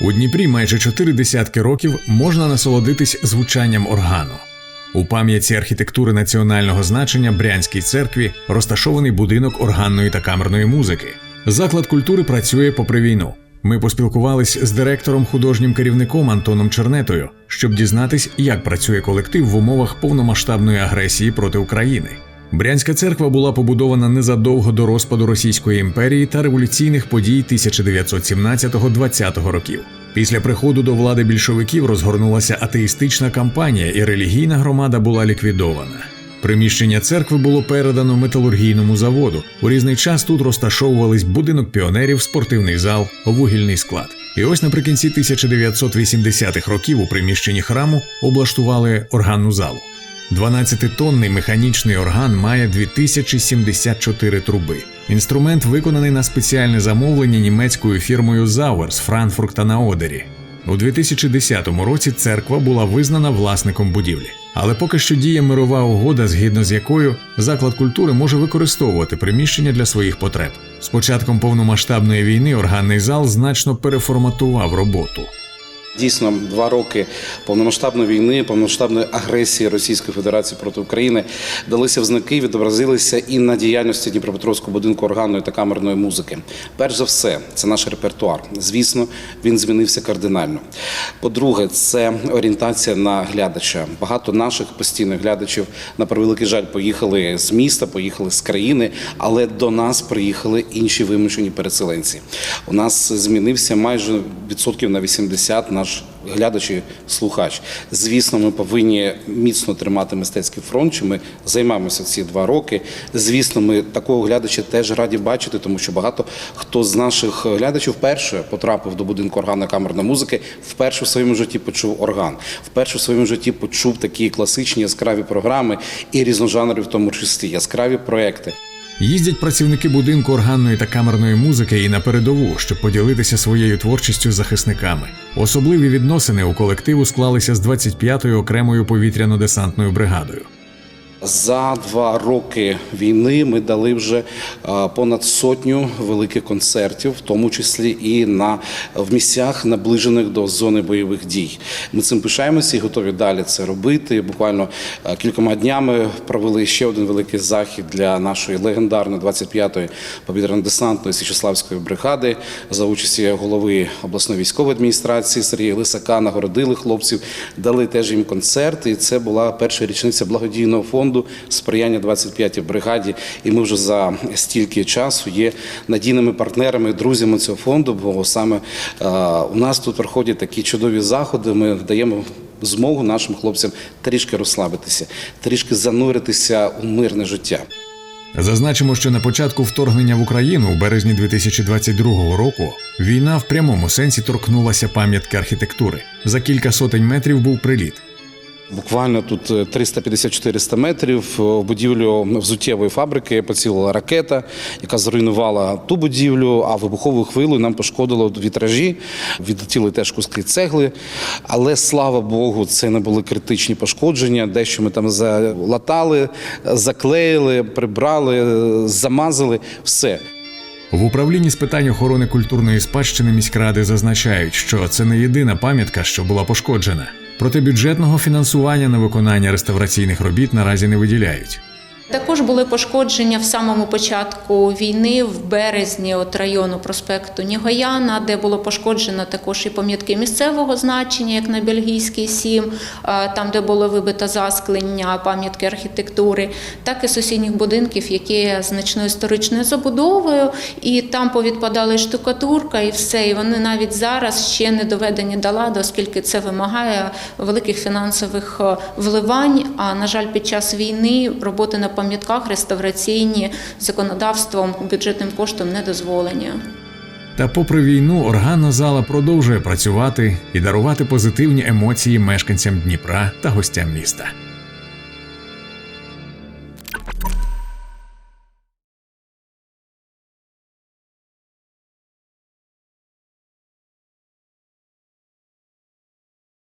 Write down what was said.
У Дніпрі майже чотири десятки років можна насолодитись звучанням органу. У пам'ятці архітектури національного значення Брянській церкві розташований будинок органної та камерної музики. Заклад культури працює попри війну. Ми поспілкувались з директором художнім керівником Антоном Чернетою, щоб дізнатись, як працює колектив в умовах повномасштабної агресії проти України. Брянська церква була побудована незадовго до розпаду Російської імперії та революційних подій 1917-20 років. Після приходу до влади більшовиків розгорнулася атеїстична кампанія, і релігійна громада була ліквідована. Приміщення церкви було передано металургійному заводу. У різний час тут розташовувались будинок піонерів, спортивний зал, вугільний склад. І ось наприкінці 1980-х років у приміщенні храму облаштували органну залу. 12-тонний механічний орган має 2074 труби. Інструмент виконаний на спеціальне замовлення німецькою фірмою Зауер з Франкфурта на Одері. У 2010 році церква була визнана власником будівлі. Але поки що діє мирова угода, згідно з якою заклад культури може використовувати приміщення для своїх потреб. З початком повномасштабної війни органний зал значно переформатував роботу. Дійсно, два роки повномасштабної війни, повномасштабної агресії Російської Федерації проти України далися в знаки, відобразилися і на діяльності Дніпропетровського будинку органної та камерної музики. Перш за все, це наш репертуар. Звісно, він змінився кардинально. По-друге, це орієнтація на глядача. Багато наших постійних глядачів на превеликий жаль поїхали з міста, поїхали з країни, але до нас приїхали інші вимушені переселенці. У нас змінився майже відсотків на 80 наш глядач і слухач. Звісно, ми повинні міцно тримати мистецький фронт. Чи ми займаємося ці два роки? Звісно, ми такого глядача теж раді бачити, тому що багато хто з наших глядачів вперше потрапив до будинку органної камерної музики, вперше в своєму житті почув орган, вперше в своєму житті почув такі класичні яскраві програми і різножанрові, в тому числі яскраві проекти. Їздять працівники будинку органної та камерної музики і на передову, щоб поділитися своєю творчістю з захисниками. Особливі відносини у колективу склалися з 25-ю окремою повітряно-десантною бригадою. За два роки війни ми дали вже е, понад сотню великих концертів, в тому числі і на в місцях, наближених до зони бойових дій. Ми цим пишаємося і готові далі це робити. Буквально е, кількома днями провели ще один великий захід для нашої легендарної 25-ї повітряно-десантної Січеславської бригади за участі голови обласної військової адміністрації Сергія Лисака. Нагородили хлопців, дали теж їм концерт. І це була перша річниця благодійного фонду сприяння 25-й бригаді. І ми вже за стільки часу є надійними партнерами, друзями цього фонду. Бо саме е, у нас тут проходять такі чудові заходи. Ми даємо. Змогу нашим хлопцям трішки розслабитися, трішки зануритися у мирне життя. Зазначимо, що на початку вторгнення в Україну у березні 2022 року війна в прямому сенсі торкнулася пам'ятки архітектури. За кілька сотень метрів був приліт. Буквально тут е, 350-400 метрів в будівлю взуттєвої фабрики поцілила ракета, яка зруйнувала ту будівлю, а вибуховою хвилею нам пошкодило вітражі, відлетіли теж куски цегли. Але слава Богу, це не були критичні пошкодження. Дещо ми там залатали, заклеїли, прибрали, замазали все. В управлінні з питань охорони культурної спадщини міськради зазначають, що це не єдина пам'ятка, що була пошкоджена. Проте бюджетного фінансування на виконання реставраційних робіт наразі не виділяють. Також були пошкодження в самому початку війни в березні от району проспекту Нігояна, де було пошкоджено також і пам'ятки місцевого значення, як на Бельгійський 7, там, де було вибито засклення, пам'ятки архітектури, так і сусідніх будинків, які значною історичною забудовою, і там повідпадала і штукатурка, і все. І вони навіть зараз ще не доведені до ладу, оскільки це вимагає великих фінансових е, вливань. А на жаль, під час війни роботи на пам'ятках реставраційні законодавством бюджетним коштом не дозволені. Та, попри війну, органна зала продовжує працювати і дарувати позитивні емоції мешканцям Дніпра та гостям міста.